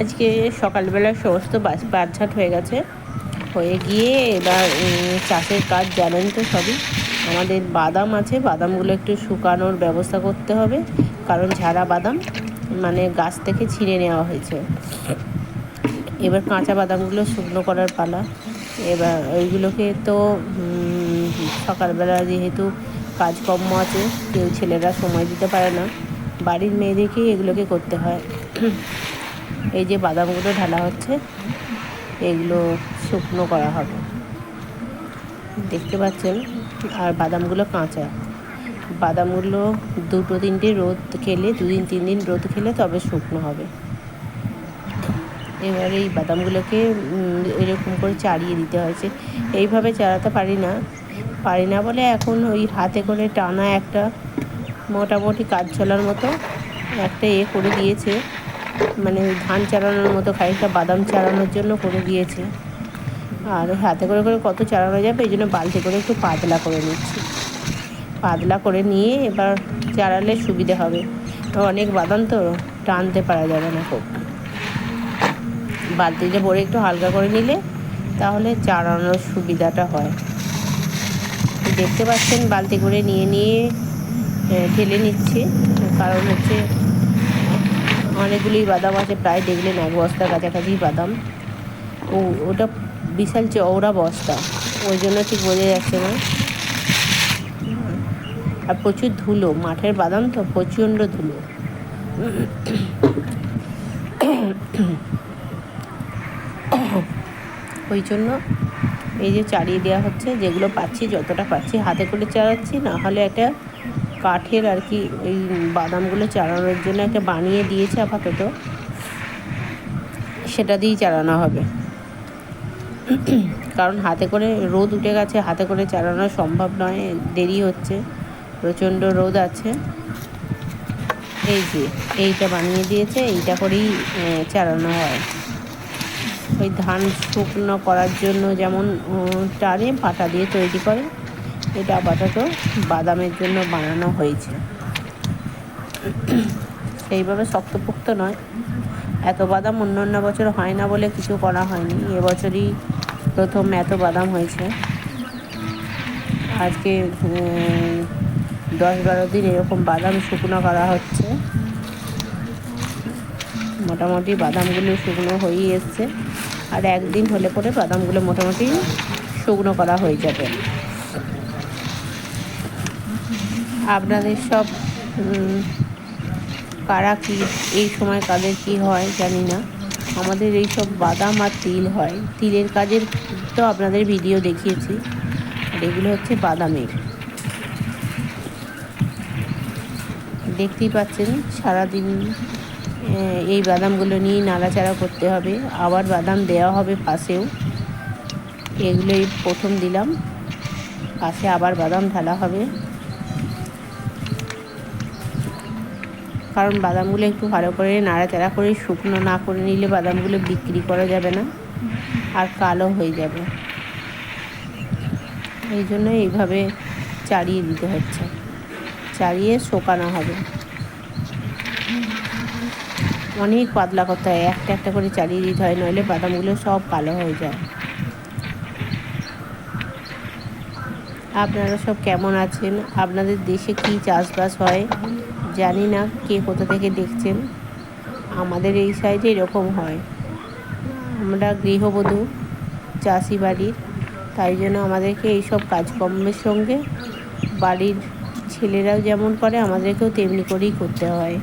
আজকে সকালবেলা সমস্ত বাচ্চাট হয়ে গেছে। হয়ে গিয়ে এবার চাষের কাজ জানেন তো সবই। আমাদের বাদাম আছে, বাদামগুলো একটু শুকানোর ব্যবস্থা করতে হবে। কারণ ঝাড়া বাদাম মানে গাছ থেকে ছিঁড়ে নেওয়া হয়েছে। এবার কাঁচা বাদামগুলো শুকনো করার পালা। এবার ওইগুলোকে তো সকালবেলা যেহেতু কাজকর্ম আছে, কেউ ছেলেরা সময় দিতে পারে না। বাড়ির মেয়েদেরকেই এগুলোকে করতে হয়। এই যে বাদামগুলো ঢালা হচ্ছে, এগুলো শুকনো করা হবে। দেখতে পাচ্ছেন? আর বাদামগুলো কাঁচা। বাদামগুলো দুটো তিনটে রোদ খেলে, দুদিন তিন দিন রোদ খেলে তবে শুকনো হবে। এবার এই বাদামগুলোকে এরকম করে চাড়িয়ে দিতে হয়েছে। এইভাবে চাড়াতে পারি না। পারি না বলে এখন ওই হাতে করে টানা একটা মোটামুটি কাজ চলার মতো একটা এ করে দিয়েছে। মানে ধান চালানোর মতো খানিকটা বাদাম চালানোর জন্য করে দিয়েছে। আর হাতে করে করে কত চালানো যাবে, এই জন্য বালতি করে একটু পাতলা করে নিচ্ছি। পাতলা করে নিয়ে এবার চালালে সুবিধে হবে। অনেক বাদাম তো টানতে পারা যাবে না খুব। বালতিতে ভরে একটু হালকা করে নিলে তাহলে চালানোর সুবিধাটা হয়। দেখতে পাচ্ছেন বালতি করে নিয়ে নিয়ে ঢেলে নিচ্ছি। কারণ হচ্ছে অনেকগুলোই বাদাম আছে, প্রায় দেখলেন এক বস্তার কাছাকাছি বাদাম। ও, ওটা বিশাল চওড়া বস্তা, ওই জন্য ঠিক বোঝা যাচ্ছে না। আর প্রচুর ধুলো, মাঠের বাদাম তো প্রচণ্ড ধুলো। ওই জন্য এই যে চালিয়ে দেওয়া হচ্ছে, যেগুলো পাচ্ছি, যতটা পাচ্ছি, হাতে করে চালাচ্ছি, না হলে একটা কাঠের আর কি এই বাদামগুলো চালানোর জন্য একটা বানিয়ে দিয়েছে আপাতত। সেটা দিয়েই চালানো হবে। কারণ হাতে করে রোদ উঠে গেছে, হাতে করে চালানো সম্ভব নয়, দেরি হচ্ছে, প্রচণ্ড রোদ আছে। এই যে, এইটা বানিয়ে দিয়েছে, এইটা করেই চালানো হয়। ওই ধান শুকনো করার জন্য যেমন টানে পাটা দিয়ে তৈরি করে। এটা আপাতত বাদামের জন্য বানানো হয়েছে। সেইভাবে শক্তপোক্ত নয়। এত বাদাম অন্য অন্য বছর হয় না বলে কিছু করা হয়নি। এবছরই প্রথম এত বাদাম হয়েছে। আজকে দশ বারো দিন এরকম বাদাম শুকনো করা হচ্ছে। মোটামুটি বাদামগুলো শুকনো হয়েই এসছে। আর একদিন হলে পরে বাদামগুলো মোটামুটি শুকনো করা হয়ে যাবে। আপনাদের সব কারা কী, এই সময় কাদের কী হয় জানি না। আমাদের এই সব বাদাম আর তিল হয়। তিলের কাজের তো আপনাদের ভিডিও দেখিয়েছি। আর এগুলো হচ্ছে বাদামের। দেখতেই পাচ্ছেন, সারাদিন এই বাদামগুলো নিয়ে নাড়াচাড়া করতে হবে। আবার বাদাম দেওয়া হবে পাশেও। এগুলোই প্রথম দিলাম। পাশে আবার বাদাম ঢালা হবে। কারণ বাদামগুলো একটু ভালো করে নাড়াচাড়া করে শুকনো না করে নিলে বাদামগুলো বিক্রি করা যাবে না। আর কালো হয়ে যাবে। এই জন্য এইভাবে চাড়িয়ে দিতে হচ্ছে। চাড়িয়ে শোকানো হবে। অনেক পাতলা করতে হয়। একটা একটা করে চালিয়ে দিতে হয়, নইলে বাদামগুলো সব কালো হয়ে যায়। আপনারা সব কেমন আছেন? আপনাদের দেশে কি চাষবাস হয়? জানি না কে কোথা থেকে দেখছেন আমাদের এই সাইডে এরকম হয়। আমরা গৃহবধূ, চাষি বাড়ির, তাই জন্য আমাদেরকে এইসব কাজকর্মের সঙ্গে বাড়ির ছেলেরাও যেমন করে, আমাদেরকেও তেমনি করেই করতে হয়।